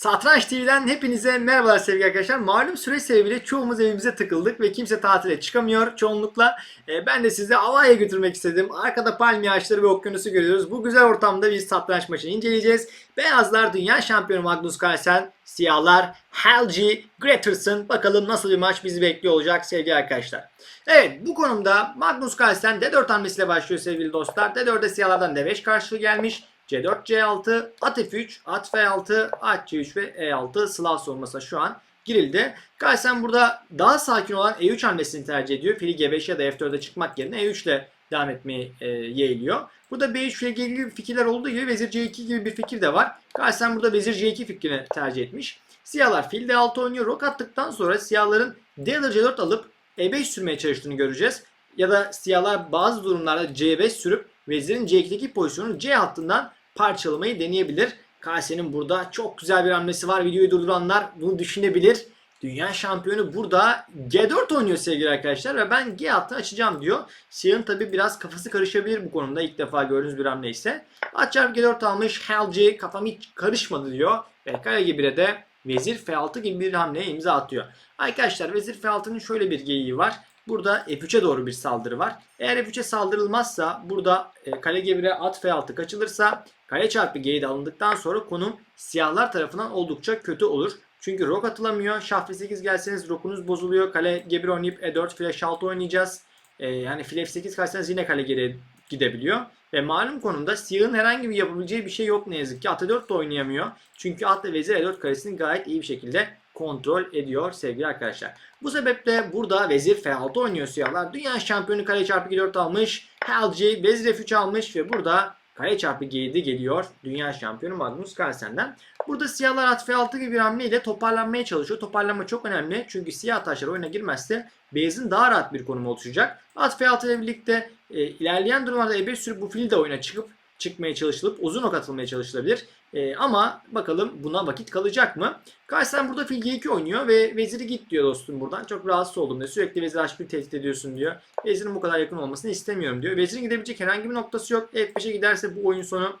Satranç TV'den hepinize merhabalar sevgili arkadaşlar. Malum süreç sebebiyle çoğumuz evimize tıkıldık ve kimse tatile çıkamıyor çoğunlukla. E, ben de sizi Havai'ye götürmek istedim. Arkada palmiye ağaçları ve okyanusu görüyoruz. Bu güzel ortamda biz satranç maçını inceleyeceğiz. Beyazlar dünya şampiyonu Magnus Carlsen, siyahlar Helgi Greterson. Bakalım nasıl bir maç bizi bekliyor olacak sevgili arkadaşlar. Evet bu konumda Magnus Carlsen D4 hamlesiyle başlıyor sevgili dostlar. D4'de siyahlardan D5 karşılığı gelmiş. C4, C6, at F3, at F6, at C3 ve E6 Slav savunması şu an girildi. Carlsen burada daha sakin olan E3 hamlesini tercih ediyor. Fili G5 ya da F4'e çıkmak yerine E3 ile devam etmeyi e, yeğliyor. Burada B3 ile ilgili fikirler olduğu gibi Vezir C2 gibi bir fikir de var. Carlsen burada Vezir C2 fikrini tercih etmiş. Siyahlar fil D6 oynuyor. Rok attıktan sonra siyahların D alır C4 alıp E5 sürmeye çalıştığını göreceğiz. Ya da siyahlar bazı durumlarda C5 sürüp Vezirin C2'deki pozisyonu C hattından parçalamayı deneyebilir. Kase'nin burada çok güzel bir hamlesi var. Videoyu durduranlar bunu düşünebilir. Dünya şampiyonu burada G4 oynuyor sevgili arkadaşlar ve ben G hattını açacağım diyor. Siyah'ın tabi biraz kafası karışabilir bu konuda. İlk defa gördüğünüz bir hamle ise. At çarpı G4 almış. Helgi kafam hiç karışmadı diyor. Ve kare gibi de Vezir F6 gibi bir hamleye imza atıyor. Arkadaşlar Vezir F6'nın şöyle bir geyiği var. Burada F3'e doğru bir saldırı var. Eğer F3'e saldırılmazsa burada e, kale G1'e at F6 kaçılırsa kale çarpı G'yi de alındıktan sonra konum siyahlar tarafından oldukça kötü olur. Çünkü rok atılamıyor. Şah F8 gelseniz rokunuz bozuluyor. Kale G1 oynayıp E4 file 6 oynayacağız. E, yani file F8 kaçsanız yine kale geri gidebiliyor. Ve malum konumda siyahın herhangi bir yapabileceği bir şey yok ne yazık ki. At E4 de oynayamıyor. Çünkü at ve vezir E4 karesini gayet iyi bir şekilde kontrol ediyor sevgili arkadaşlar. Bu sebeple burada vezir F6 oynuyor siyahlar. Dünya şampiyonu kare çarpı G4 almış. Helgi vezir F3 almış ve burada kare çarpı G7 geliyor. Dünya şampiyonu Magnus Carlsen'den. Burada siyahlar at F6 gibi bir hamleyle toparlanmaya çalışıyor. Toparlanma çok önemli. Çünkü siyah taşlar oyuna girmezse beyazın daha rahat bir konumu oluşacak. At F6 ile birlikte e, ilerleyen durumlarda E5 sürüp bu fili de oyuna çıkıp çıkmaya çalışılıp uzun ok atılmaya çalışılabilir. E, ama bakalım buna vakit kalacak mı? Carlsen burada fil G2 oynuyor ve veziri git diyor dostum buradan. Çok rahatsız oldum diyor. Sürekli vezir H1 tehdit ediyorsun diyor. Vezirin bu kadar yakın olmasını istemiyorum diyor. Vezirin gidebilecek herhangi bir noktası yok. F5'e giderse bu oyun sonu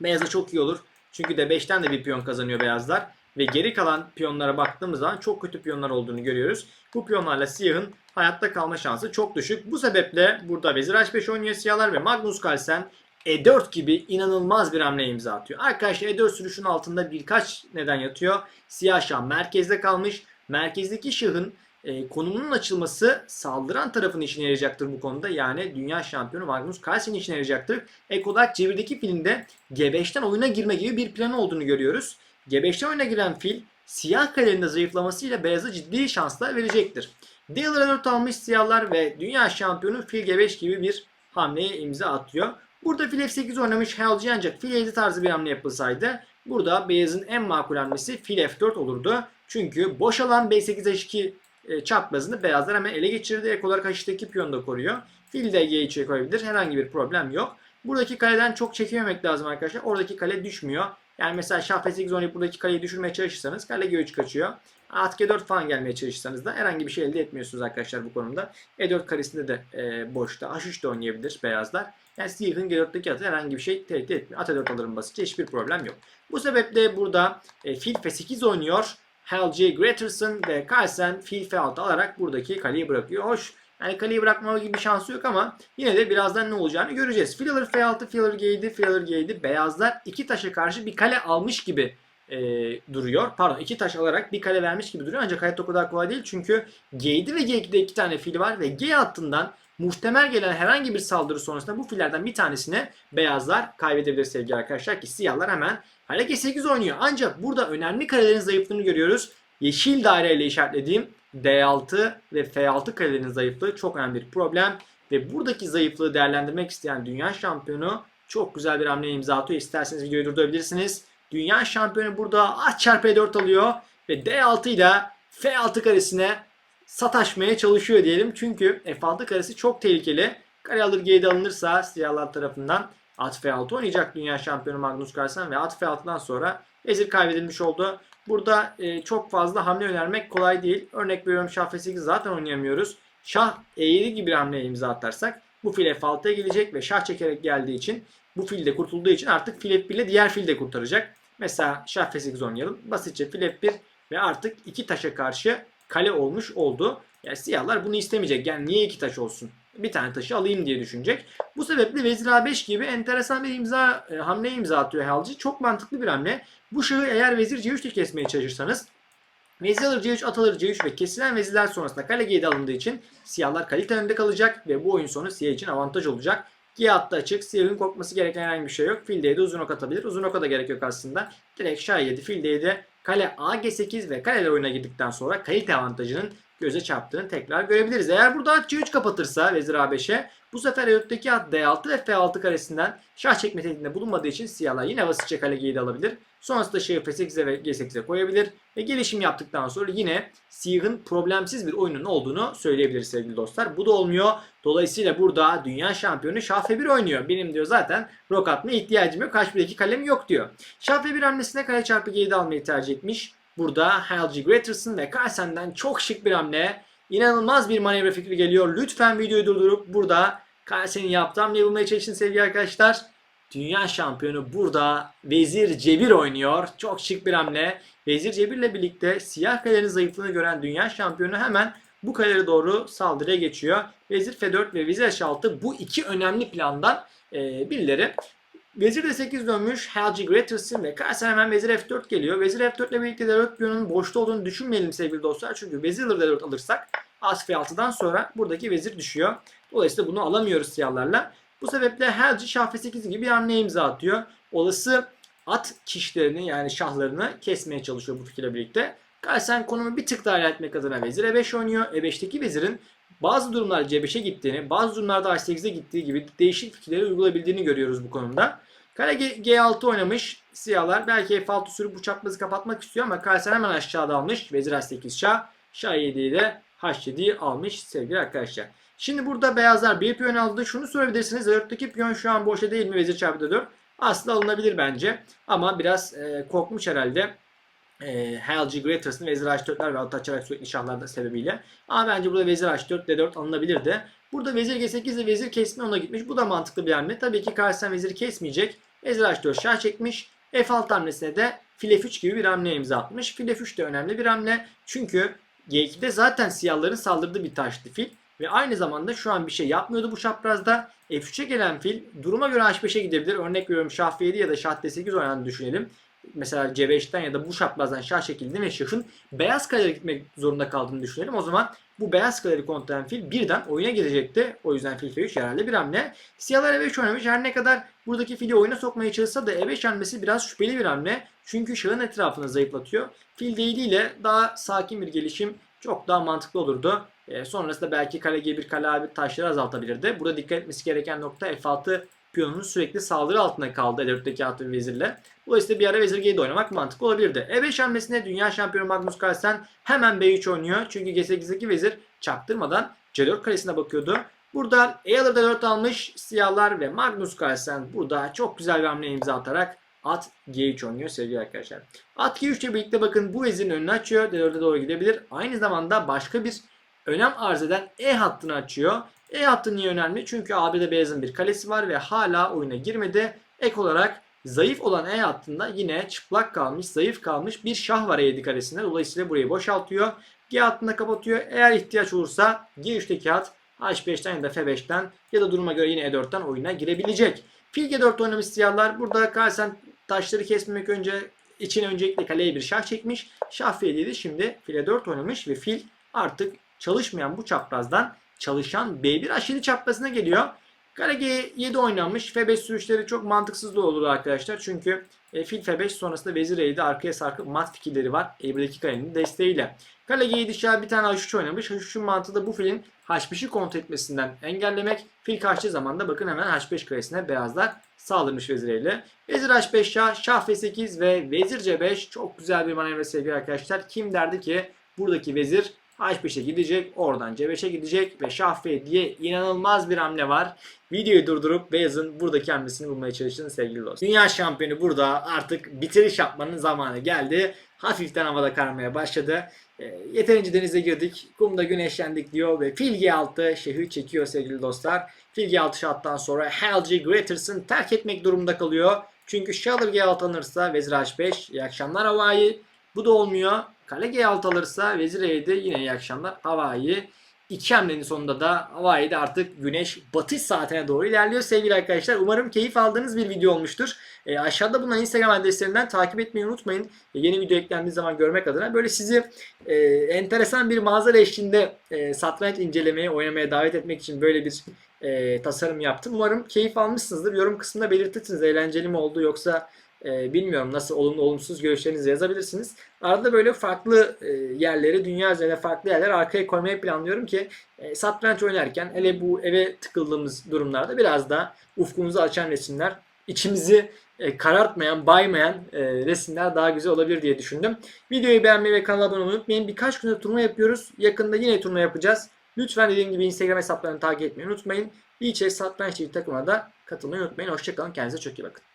beyaza çok iyi olur. Çünkü de 5'ten de bir piyon kazanıyor beyazlar. Ve geri kalan piyonlara baktığımız zaman çok kötü piyonlar olduğunu görüyoruz. Bu piyonlarla siyahın hayatta kalma şansı çok düşük. Bu sebeple burada vezir H5 oynuyor siyahlar ve Magnus Carlsen e4 gibi inanılmaz bir hamle imza atıyor. Arkadaşlar E4 sürüşün altında birkaç neden yatıyor. Siyah şah merkezde kalmış. Merkezdeki şahın e, konumunun açılması saldıran tarafın işine yarayacaktır bu konuda. Yani dünya şampiyonu Magnus Carlsen'in işine yarayacaktır. Ek olarak çevirdeki filinde G5'ten oyuna girme gibi bir planı olduğunu görüyoruz. G5'ten oyuna giren fil siyah kalenin de zayıflamasıyla beyazı ciddi şanslar verecektir. Dealer'a 4 almış siyahlar ve dünya şampiyonu fil G5 gibi bir hamleye imza atıyor. Burada fil F8 oynamış Helgi ancak fil 7 tarzı bir hamle yapılsaydı burada beyazın en makul hamlesi fil F4 olurdu. Çünkü boş alan B8 H2 e, çaprazını beyazlar hemen ele geçirdi. Ek olarak H2'deki piyonu da koruyor. Fil de G3'e koyabilir. Herhangi bir problem yok. Buradaki kaleden çok çekememek lazım arkadaşlar. Oradaki kale düşmüyor. Yani mesela Şah F8 oynayıp buradaki kaleyi düşürmeye çalışırsanız kale G3 kaçıyor. At G4 falan gelmeye çalışırsanız da herhangi bir şey elde etmiyorsunuz arkadaşlar bu konumda. E4 karesinde de e, boşta. H3 de oynayabilir beyazlar. Yani siyahın G4'teki atı herhangi bir şey tehdit etmiyor. At E4 alırım basitçe hiçbir problem yok. Bu sebeple burada e, fil F8 oynuyor. Helgi Greterson ve Carlsen fil F6 alarak buradaki kaleyi bırakıyor. Hoş yani kaleyi bırakma gibi bir şansı yok ama yine de birazdan ne olacağını göreceğiz. Fil alır F6, fil alır G7, fil alır G7. Beyazlar iki taşa karşı bir kale almış gibi e, duruyor. Pardon iki taş alarak bir kale vermiş gibi duruyor. Ancak hayatta o kadar kolay değil. Çünkü G7 ve G2'de iki tane fil var ve G hattından muhtemel gelen herhangi bir saldırı sonrasında bu fillerden bir tanesini beyazlar kaybedebilir sevgili arkadaşlar ki siyahlar hemen Hale G8 oynuyor. Ancak burada önemli karelerin zayıflığını görüyoruz. Yeşil daireyle işaretlediğim D6 ve F6 karelerin zayıflığı çok önemli bir problem. Ve buradaki zayıflığı değerlendirmek isteyen dünya şampiyonu çok güzel bir hamle imza atıyor. İsterseniz videoyu durdurabilirsiniz. Dünya şampiyonu burada at çarpı E4 alıyor ve D6 ile F6 karesine sataşmaya çalışıyor diyelim. Çünkü F6 karesi çok tehlikeli. Kare alır G7 alınırsa siyahlar tarafından at F6 oynayacak dünya şampiyonu Magnus Carlsen ve at F6'dan sonra vezir kaybedilmiş oldu. Burada e, çok fazla hamle önermek kolay değil. Örnek veriyorum Şah F8 zaten oynayamıyoruz. Şah E7 gibi bir hamleye imza atarsak bu fil F6'ya gelecek ve şah çekerek geldiği için bu fil de kurtulduğu için artık fil F1 ile diğer fil de kurtaracak. Mesela şah f8 oynayalım. Basitçe fil f1 ve artık iki taşa karşı kale olmuş oldu. Yani siyahlar bunu istemeyecek. Yani niye iki taş olsun? Bir tane taşı alayım diye düşünecek. Bu sebeple vezir a5 gibi enteresan bir imza e, hamle imza atıyor Halci. Çok mantıklı bir hamle. Bu şahı eğer vezir c3 ile kesmeye çalışırsanız Vezir alır C3, at alır C3 ve kesilen vezirler sonrasında kale G'de alındığı için siyahlar kalite önde kalacak ve bu oyun sonu siyah için avantaj olacak. G hattı açık. Siyahın korkması gereken herhangi bir şey yok. Fil D'de uzun ok atabilir. Uzun oka da gerek yok aslında. Direkt şah 7, fil D'de kale A G8 ve kaleler oyuna girdikten sonra kalite avantajının göze çarptığını tekrar görebiliriz. Eğer burada at C3 kapatırsa vezir A5'e bu sefer E4'teki at D6 ve F6 karesinden şah çekme tehdidinde bulunmadığı için siyahlar yine basitçe kale G'de alabilir. Sonrasında şahı F8'e ve G8'e koyabilir. Ve gelişim yaptıktan sonra yine siyahın problemsiz bir oyunun olduğunu söyleyebiliriz sevgili dostlar. Bu da olmuyor. Dolayısıyla burada dünya şampiyonu şah F1 oynuyor. Benim diyor zaten rok atmaya ihtiyacım yok. H1'deki kalem yok diyor. Şah F1 hamlesine kale çarpı G'de almayı tercih etmiş. Burada Halgi Greterson ve Carlsen'den çok şık bir hamle. İnanılmaz bir manevra fikri geliyor. Lütfen videoyu durdurup burada Carlsen'in yaptığı hamleyi bulmaya çalışın sevgili arkadaşlar. Dünya şampiyonu burada Vezir Cebir oynuyor. Çok şık bir hamle. Vezir Cebir ile birlikte siyah kalenin zayıflığını gören dünya şampiyonu hemen bu kalelere doğru saldırıya geçiyor. Vezir F4 ve Vezir H6 bu iki önemli plandan e, birileri. Vezir de 8 dönmüş. Halci Greterson ve Carlsen hemen Vezir F4 geliyor. Vezir F4 ile birlikte D4 piyonunun boşta olduğunu düşünmeyelim sevgili dostlar. Çünkü Vezir alır D4 alırsak As F6'dan sonra buradaki vezir düşüyor. Dolayısıyla bunu alamıyoruz siyahlarla. Bu sebeple Halci Şah F8 gibi bir hamle imza atıyor. Olası at kişilerini yani şahlarını kesmeye çalışıyor bu fikirle birlikte. Carlsen konumu bir tık daha ilerletmek adına vezir E5 oynuyor. E5'teki vezirin bazı durumlarda C5'e gittiğini, bazı durumlarda H8'e gittiği gibi değişik fikirleri uygulayabildiğini görüyoruz bu konumda. Kale G- G6 oynamış siyahlar. Belki F6 sürüp bu çaprazı kapatmak istiyor ama Carlsen hemen aşağıda almış. Vezir H8 şah. Şah 7'yi de H7'yi almış sevgili arkadaşlar. Şimdi burada beyazlar bir piyon aldı. Şunu sorabilirsiniz. Dörtteki piyon şu an boşa değil mi? Vezir çarpı 4. Aslında alınabilir bence. Ama biraz e, korkmuş herhalde. E, Halgi Greters'ın Vezir H4'ler ve alt açarak sürekli şahlar sebebiyle. Ama bence burada Vezir H4, D4 alınabilirdi. Burada Vezir G8 ve Vezir kesme ona gitmiş. Bu da mantıklı bir hamle. Tabii ki karşısına Vezir kesmeyecek. Vezir H4 şah çekmiş. F6 hamlesine de fil F3 gibi bir hamle imza atmış. Fil F3 de önemli bir hamle. Çünkü G2'de zaten siyahların saldırdığı bir taştı fil. Ve aynı zamanda şu an bir şey yapmıyordu bu çaprazda. F3'e gelen fil duruma göre H5'e gidebilir. Örnek veriyorum şah F7 ya da şah D8 oynandığını düşünelim. Mesela C5'ten ya da bu çaprazdan şah çekildi ve şahın beyaz kaleye gitmek zorunda kaldığını düşünelim. O zaman bu beyaz kaleri kontrol fil birden oyuna girecekti. O yüzden fil F3 yararlı bir hamle. Siyahlar E5 oynamış. Her ne kadar buradaki fili oyuna sokmaya çalışsa da E5 hamlesi biraz şüpheli bir hamle. Çünkü şahın etrafını zayıflatıyor. Fil değiliyle daha sakin bir gelişim çok daha mantıklı olurdu. E, sonrasında belki kale G1 kale A1 taşları azaltabilirdi. Burada dikkat etmesi gereken nokta F6 piyonunun sürekli saldırı altında kaldı E4'teki atı vezirle. Dolayısıyla bir ara vezir G'de oynamak mantıklı olabilirdi. E5 hamlesinde dünya şampiyonu Magnus Carlsen hemen B3 oynuyor. Çünkü G8'deki vezir çaktırmadan C4 karesine bakıyordu. Burada E alır D4 almış siyahlar ve Magnus Carlsen burada çok güzel bir hamle imza atarak At G3 oynuyor sevgili arkadaşlar. At G3 ile birlikte bakın bu vezirin önünü açıyor. D4'e doğru gidebilir. Aynı zamanda başka bir önem arz eden E hattını açıyor. E hattı niye önemli? Çünkü AB'de beyazın bir kalesi var ve hala oyuna girmedi. Ek olarak zayıf olan E hattında yine çıplak kalmış, zayıf kalmış bir şah var E7 karesinde. Dolayısıyla burayı boşaltıyor. G hattını kapatıyor. Eğer ihtiyaç olursa G3'teki hat H5'ten ya da F5'ten ya da duruma göre yine E4'ten oyuna girebilecek. Fil G4 oynamış siyahlar. Burada Carlsen taşları kesmemek önce için öncelikle kaleye bir şah çekmiş. Şah F7'ydi. Şimdi file 4 oynamış ve fil artık çalışmayan bu çaprazdan çalışan B1 H7 çaprazına geliyor. Kare G7 oynanmış. F5 sürüşleri çok mantıksız da olur arkadaşlar. Çünkü e, fil F5 sonrasında vezir E7 arkaya sarkıp mat fikirleri var. E1'deki karenin desteğiyle. Kale G7 şah bir tane H3 oynamış. H3'ün mantığı da bu filin H5'i kontrol etmesinden engellemek. Fil kaçtığı zaman da bakın hemen H5 karesine beyazlar saldırmış veziriyle. Vezir H5 şah, şah F8 ve vezir C5 çok güzel bir manevra sevgili arkadaşlar. Kim derdi ki buradaki vezir H5'e gidecek, oradan C5'e gidecek ve şah F diye inanılmaz bir hamle var. Videoyu durdurup Beyaz'ın buradaki hamlesini bulmaya çalışın sevgili dostlar. Dünya şampiyonu burada artık bitiriş yapmanın zamanı geldi. Hafiften havada karmaya başladı. E, yeterince denize girdik, kumda güneşlendik diyor ve fil G6 şehir çekiyor sevgili dostlar. Fil G6 şattan sonra Helgi Greterson terk etmek durumunda kalıyor. Çünkü Shaller G6 alınırsa Vezir H5 iyi akşamlar havai. Bu da olmuyor. Kale G6 alırsa Vezir E7 yine iyi akşamlar havai. İki hamlenin sonunda da Hawaii'de artık güneş batış saatine doğru ilerliyor sevgili arkadaşlar. Umarım keyif aldığınız bir video olmuştur. E, aşağıda bulunan Instagram adreslerinden takip etmeyi unutmayın. E, yeni video eklendiği zaman görmek adına. Böyle sizi e, enteresan bir manzara eşliğinde e, satranç incelemeye, oynamaya davet etmek için böyle bir e, tasarım yaptım. Umarım keyif almışsınızdır. Yorum kısmında belirtirsiniz. Eğlenceli mi oldu yoksa e, bilmiyorum nasıl olumlu olumsuz görüşlerinizi yazabilirsiniz. Arada böyle farklı e, yerleri, dünya üzerinde farklı yerler arkaya koymayı planlıyorum ki e, satranç oynarken hele bu eve tıkıldığımız durumlarda biraz daha ufkumuzu açan resimler, içimizi e, karartmayan, baymayan e, resimler daha güzel olabilir diye düşündüm. Videoyu beğenmeyi ve kanala abone olmayı unutmayın. Birkaç gündür turnuva yapıyoruz. Yakında yine turnuva yapacağız. Lütfen dediğim gibi Instagram hesaplarını takip etmeyi unutmayın. İçerik satranç TV takımına da katılmayı unutmayın. Hoşçakalın. Kendinize çok iyi bakın.